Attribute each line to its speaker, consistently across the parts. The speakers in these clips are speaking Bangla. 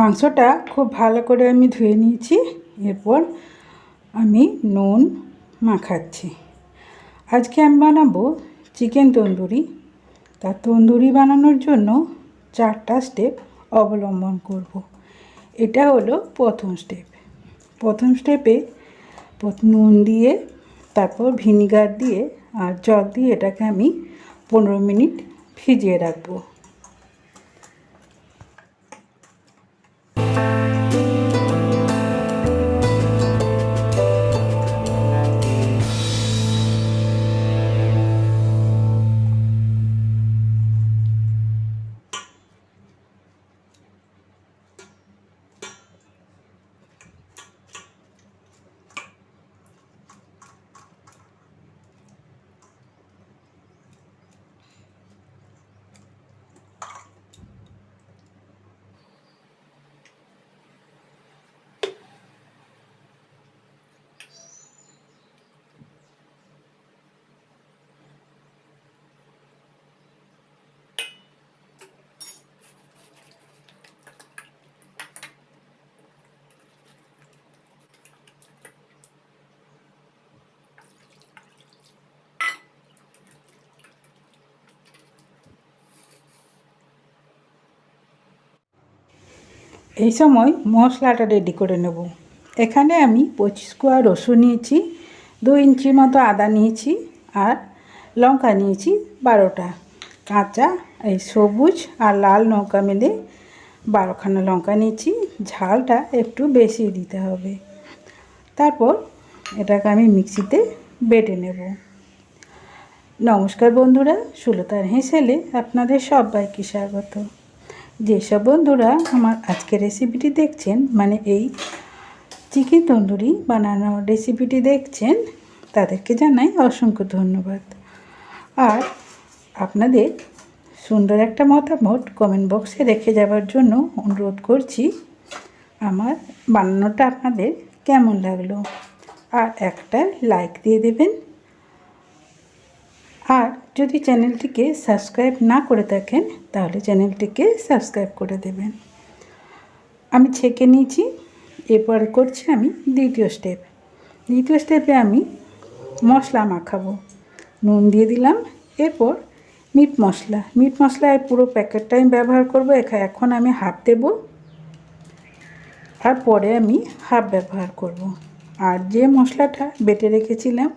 Speaker 1: মাংসটা খুব ভালো করে আমি ধুয়ে নিয়েছি। এরপর আমি নুন মাখাচ্ছি। আজকে আমি বানাবো চিকেন তন্দুরি। তা তন্দুরি বানানোর জন্য চারটা স্টেপ অবলম্বন করব। এটা হলো প্রথম স্টেপ প্রথম স্টেপে নুন দিয়ে, তারপর ভিনিগার দিয়ে আর জল দিয়ে এটাকে আমি পনেরো মিনিট ভিজিয়ে রাখব। এই সময় মশলাটা রেডি করে নেব। এখানে আমি পঁচিশ কোয়া রসুন নিয়েছি, দু ইঞ্চি মতো আদা নিয়েছি আর লঙ্কা নিয়েছি বারোটা। কাঁচা, এই সবুজ আর লাল লঙ্কা মিলে বারোখানা লঙ্কা নিয়েছি। ঝালটা একটু বেশি দিতে হবে। তারপর এটাকে আমি মিক্সিতে বেটে নেব। নমস্কার বন্ধুরা সুলতার হেসেলে আপনাদের সবাইকে স্বাগত। যেসব বন্ধুরা আমার আজকের রেসিপিটি দেখছেন মানে এই চিকেন তন্দুরি বানানোর রেসিপিটি দেখছেন, তাদেরকে জানাই অসংখ্য ধন্যবাদ। আর আপনাদের সুন্দর একটা মতামত কমেন্ট বক্সে রেখে যাওয়ার জন্য অনুরোধ করছি, আমার বানানোটা আপনাদের কেমন লাগল? আর একটা লাইক দিয়ে দেবেন। আর যদি চ্যানেলটিকে সাবস্ক্রাইব না করে থাকেন, তাহলে চ্যানেলটিকে সাবস্ক্রাইব করে দেবেন। আমি ছেঁকে নিয়েছি, এরপর করছি আমি দ্বিতীয় স্টেপ দ্বিতীয় স্টেপে আমি মশলা মাখাবো। নুন দিয়ে দিলাম, এরপর মিট মশলা। মিট মশলায় পুরো প্যাকেটটা আমি ব্যবহার করব এখন আমি হাফ দেব। আর পরে আমি হাফ ব্যবহার করব। আর যে মশলাটা বেটে রেখেছিলাম,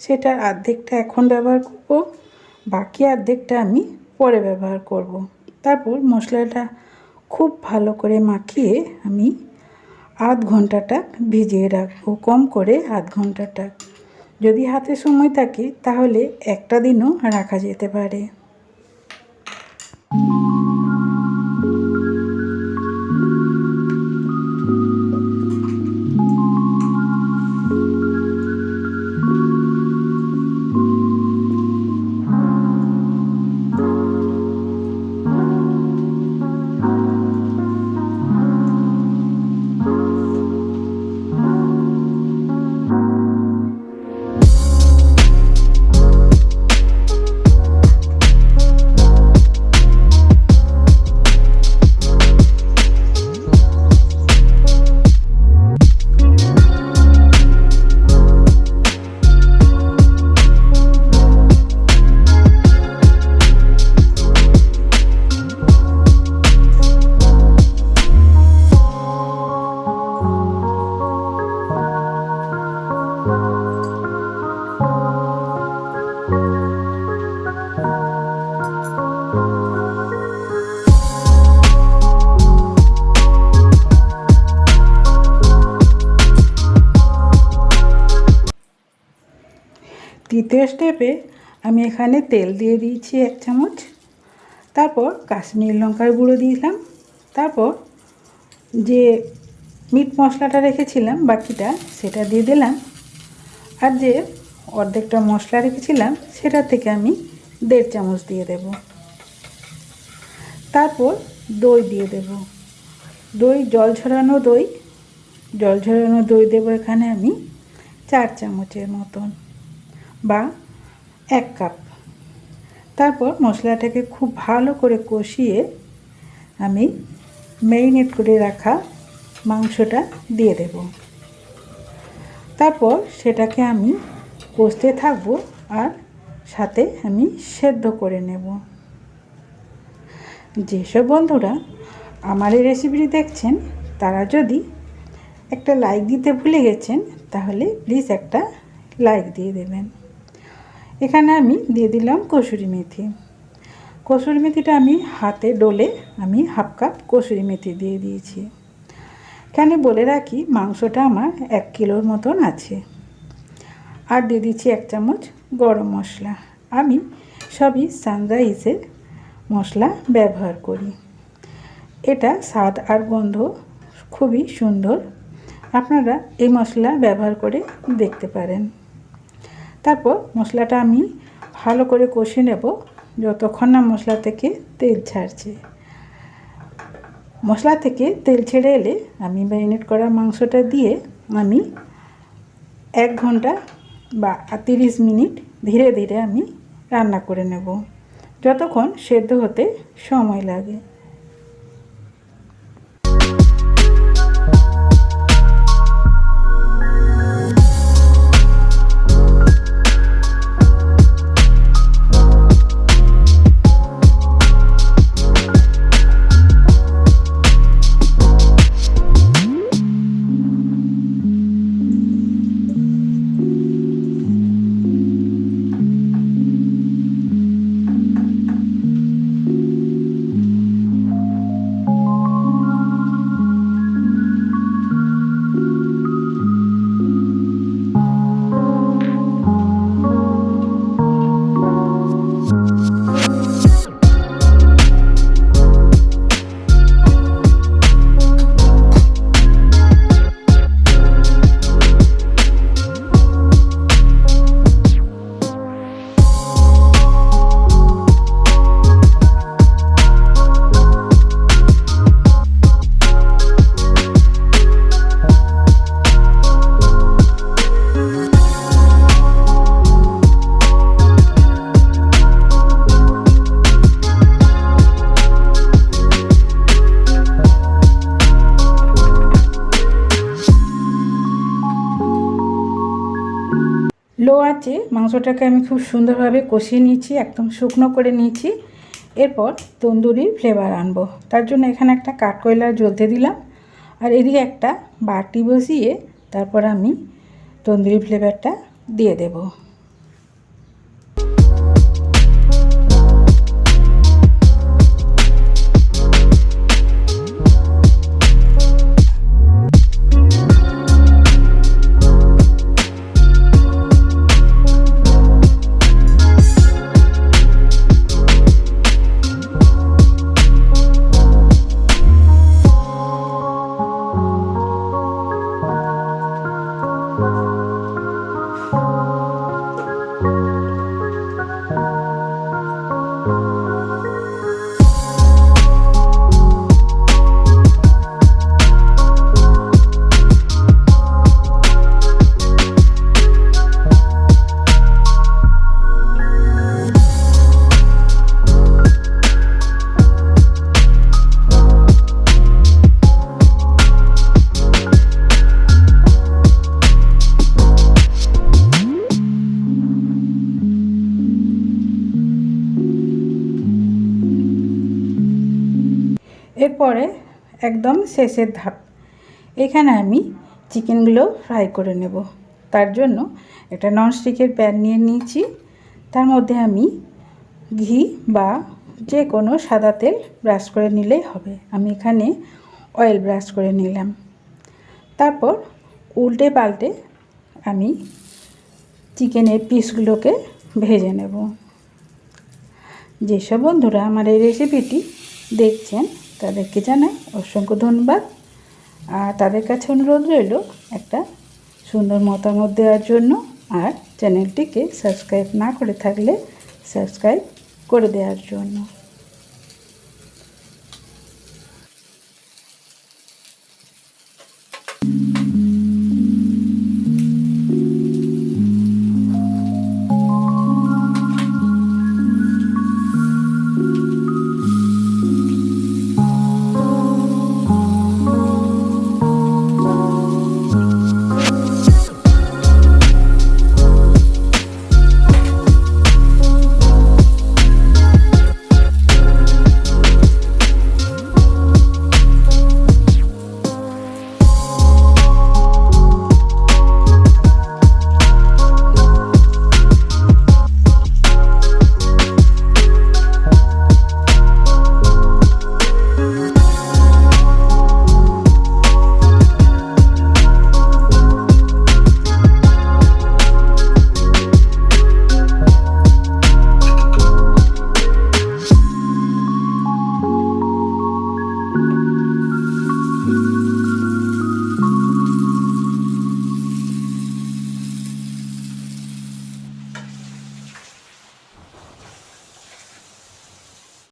Speaker 1: সেটার অর্ধেকটা এখন ব্যবহার করব। বাকি অর্ধেকটা আমি পরে ব্যবহার করব। তারপর মশলাটা খুব ভালো করে মাখিয়ে আমি আধ ঘন্টাটা ভিজিয়ে রাখব, কম করে আধ ঘন্টাটা যদি হাতে সময় থাকে, তাহলে একটা দিনও রাখা যেতে পারে তৃতীয় স্টেপে আমি এখানে তেল দিয়ে দিয়েছি এক চামচ। তারপর কাশ্মীর লঙ্কার গুঁড়ো দিলাম। তারপর যে মিট মশলাটা রেখেছিলাম, বাকিটা সেটা দিয়ে দিলাম। আর যে অর্ধেকটা মশলা রেখেছিলাম, সেটা থেকে আমি দেড় চামচ দিয়ে দেব। তারপর দই দিয়ে দেব। দই, জল ঝরানো দই। জল ঝরানো দই দেবো এখানে আমি চার চামচের মতন। বা এক কাপ। তারপর মশলাটাকে খুব ভালো করে কষিয়ে আমি মেরিনেট করে রাখা মাংসটা দিয়ে দেব। তারপর সেটাকে আমি কষতে থাকব আর সাথে আমি সেদ্ধ করে নেব। যেসব বন্ধুরা আমার এই রেসিপিটি দেখছেন, তারা যদি একটা লাইক দিতে ভুলে গেছেন, তাহলে প্লিজ একটা লাইক দিয়ে দেবেন। এখানে আমি দিয়ে দিলাম কসুরি মেথি। কসুরি মেথিটা আমি হাতে ডলে আমি হাফ কাপ কসুরি মেথি দিয়ে দিয়েছি। এখানে বলে রাখি, মাংসটা আমার এক কিলোর মতন আছে। আর দিয়ে দিচ্ছি এক চামচ গরম মশলা। আমি সবই সানরাইজের মশলা ব্যবহার করি। এটা স্বাদ আর গন্ধ খুবই সুন্দর। আপনারা এই মশলা ব্যবহার করে দেখতে পারেন। তারপর মশলাটা আমি ভালো করে কষে নেব। যতক্ষণ না মশলা থেকে তেল ছাড়ছে। মশলা থেকে তেল ছেড়ে এলে আমি ম্যারিনেট করা মাংসটা দিয়ে আমি এক ঘণ্টা বা তিরিশ মিনিট ধীরে ধীরে আমি রান্না করে নেব। যতক্ষণ সেদ্ধ হতে সময় লাগে। মাংসটাকে আমি খুব সুন্দরভাবে কষিয়ে নিয়েছি, একদম শুকনো করে নিয়েছি। এরপর তন্দুরি ফ্লেভার আনব। তার জন্য এখানে একটা কাঠকয়লা জ্বলতে দিলাম। আর এদিকে একটা বাটি বসিয়ে তারপর আমি তন্দুরি ফ্লেভারটা দিয়ে দেবো। এরপরে একদম শেষের ধাপ। এখানে আমি চিকেনগুলো ফ্রাই করে নেব। তার জন্য একটা ননস্টিকের প্যান নিয়ে নিয়েছি। তার মধ্যে আমি ঘি বা যে কোনো সাদা তেল ব্রাশ করে নিলেই হবে। আমি এখানে অয়েল ব্রাশ করে নিলাম। তারপর উল্টে পাল্টে আমি চিকেনের পিসগুলোকে ভেজে নেব। যেসব বন্ধুরা আমার এই রেসিপিটি দেখছেন তাদেরকে জানাই অসংখ্য ধন্যবাদ। আর তাদের কাছে অনুরোধ রইল একটা সুন্দর মতামত দেওয়ার জন্য। আর চ্যানেলটিকে সাবস্ক্রাইব না করে থাকলে সাবস্ক্রাইব করে দেওয়ার জন্য।